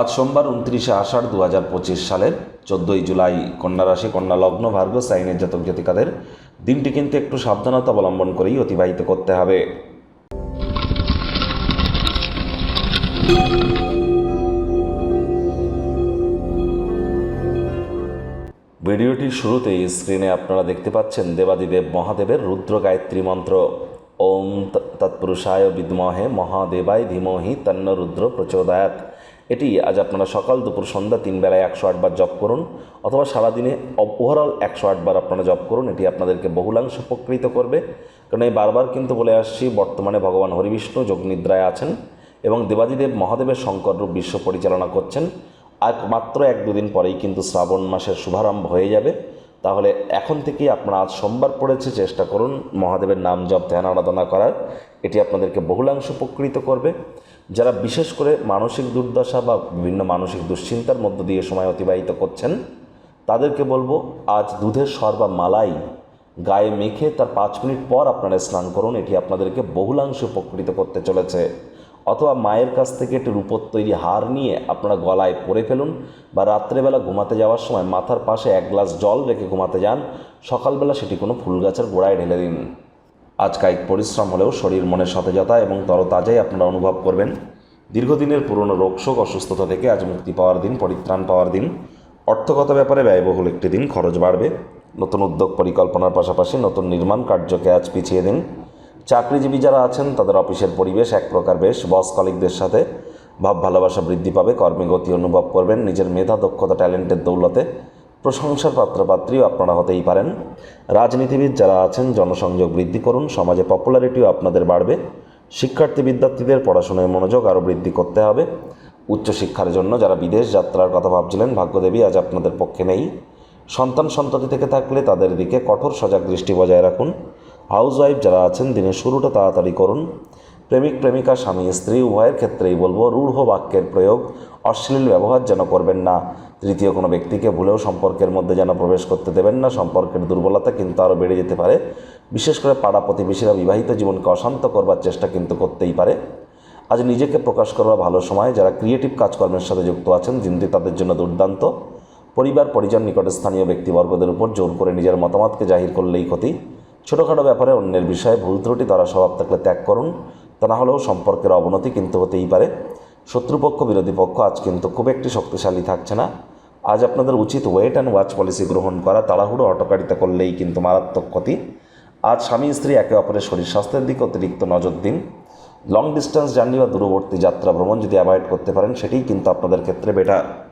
আজ সোমবার উনত্রিশে আষাঢ় দু হাজার পঁচিশ সালের চোদ্দোই জুলাই। কন্যা রাশি, কন্যা লগ্ন ভার্গ সাইনের জাতক জাতিকাদের দিনটি কিন্তু একটু সাবধানতা অবলম্বন করেই অতিবাহিত করতে হবে। ভিডিওটির শুরুতেই স্ক্রিনে আপনারা দেখতে পাচ্ছেন দেবাদিদেব মহাদেবের রুদ্র গায়ত্রী মন্ত্র। ওম তৎপুরুষায় বিদ্মহে মহাদেবায় ধীমহি তন্ন রুদ্র প্রচোদয়াত এটি আজ আপনারা সকাল দুপুর সন্ধ্যা তিন বেলায় একশো আটবার জপ করুন, অথবা সারাদিনে ওভারঅল একশো আটবার আপনারা জপ করুন, এটি আপনাদেরকে বহুলাংশ উপকৃত করবে। কারণ এই বারবার কিন্তু বলে আসছি, বর্তমানে ভগবান হরিবিষ্ণু যোগনিদ্রায় আছেন এবং দেবাদিদেব মহাদেবের শঙ্কর রূপ বিশ্ব পরিচালনা করছেন। আর মাত্র এক দুদিন পরেই কিন্তু শ্রাবণ মাসের শুভারম্ভ হয়ে যাবে। তাহলে এখন থেকেই আপনারা আজ সোমবার পড়েছে, চেষ্টা করুন মহাদেবের নাম জপ, ধ্যান, আরাধনা করার। এটি আপনাদেরকে বহুলাংশ উপকৃত করবে। যারা বিশেষ করে মানসিক দুর্দশা বা বিভিন্ন মানসিক দুশ্চিন্তার মধ্য দিয়ে সময় অতিবাহিত করছেন, তাদেরকে বলব, আজ দুধের সর বা মালাই গায়ে মেখে তার পাঁচ মিনিট পর আপনারা স্নান করুন। এটি আপনাদেরকে বহুলাংশ উপকৃত করতে চলেছে। অথবা মায়ের কাছ থেকে একটি রূপোর তৈরি হার নিয়ে আপনারা গলায় পরে ফেলুন বা রাত্রেবেলা ঘুমাতে যাওয়ার সময় মাথার পাশে এক গ্লাস জল রেখে ঘুমাতে যান, সকালবেলা সেটি কোনো ফুল গাছের গোড়ায় ঢেলে দিন। আজ কায়িক পরিশ্রম হলেও শরীর মনের সতেজতা এবং তরতাজাই আপনারা অনুভব করবেন। দীর্ঘদিনের পুরনো রোগশোক অসুস্থতা থেকে আজ মুক্তি পাওয়ার দিন, পরিত্রাণ পাওয়ার দিন। অর্থগত ব্যাপারে ব্যয়বহুল একটি দিন, খরচ বাড়বে। নতুন উদ্যোগ পরিকল্পনার পাশাপাশি নতুন নির্মাণ কার্যকে আজ পিছিয়ে দিন। চাকরিজীবী যারা আছেন, তাদের অফিসের পরিবেশ এক প্রকার বেশ। বস কলিকদের সাথে ভাব, ভালোবাসা বৃদ্ধি পাবে, কর্মে গতি অনুভব করবেন, নিজের মেধা, দক্ষতা, ট্যালেন্টের দৌলতে প্রশংসার পাত্রপাত্রীও আপনারা হতেই পারেন। রাজনীতিবিদ যারা আছেন, জনসংযোগ বৃদ্ধি করুন, সমাজে পপুলারিটিও আপনাদের বাড়বে। শিক্ষার্থী, বিদ্যার্থীদের পড়াশোনায় মনোযোগ আরও বৃদ্ধি করতে হবে। উচ্চশিক্ষার জন্য যারা বিদেশ যাত্রার কথা ভাবছিলেন, ভাগ্যদেবী আজ আপনাদের পক্ষে নেই। সন্তান সন্ততি থেকে থাকলে তাদের দিকে কঠোর সজাগ দৃষ্টি বজায় রাখুন। হাউসওয়াইফ যারা আছেন, দিনের শুরুটা তাড়াতাড়ি করুন। প্রেমিক, প্রেমিকা, স্বামী, স্ত্রী, উভয়ের ক্ষেত্রেই বলব, রূঢ় বাক্যের প্রয়োগ, অশ্লীল ব্যবহার যেন করবেন না। তৃতীয় কোনো ব্যক্তিকে ভুলেও সম্পর্কের মধ্যে যেন প্রবেশ করতে দেবেন না। সম্পর্কের দুর্বলতা কিন্তু আরও বেড়ে যেতে পারে। বিশেষ করে পাড়া প্রতিবেশীরা বিবাহিত জীবনকে অশান্ত করবার চেষ্টা কিন্তু করতেই পারে। আজ নিজেকে প্রকাশ করবার ভালো সময়, যারা ক্রিয়েটিভ কাজকর্মের সাথে যুক্ত আছেন দিনটি তাদের জন্য দুর্দান্ত। পরিবার, পরিজন নিকটে স্থানীয় ব্যক্তিবর্গদের উপর জোর করে নিজের মতামতকে জাহির করলেই ক্ষতি। ছোটোখাটো ব্যাপারে অন্যের বিষয়ে ভুল ত্রুটি দ্বারা স্বভাব থাকলে ত্যাগ করুন। তা না হলেও সম্পর্কের অবনতি কিন্তু হতেই পারে। শত্রুপক্ষ, বিরোধী পক্ষ আজ কিন্তু খুব একটি শক্তিশালী থাকছে না। আজ আপনাদের উচিত ওয়েট অ্যান্ড ওয়াচ পলিসি গ্রহণ করা। তাড়াহুড়ো অটকারিতা করলেই কিন্তু মারাত্মক ক্ষতি। আজ স্বামী, স্ত্রী, একে অপরের শরীর স্বাস্থ্যের দিকে অতিরিক্ত নজর দিন। লং ডিস্টেন্স জার্নি বা দূরবর্তী যাত্রা ভ্রমণ যদি অ্যাভয়েড করতে পারেন, সেটিই কিন্তু আপনাদের ক্ষেত্রে বেটার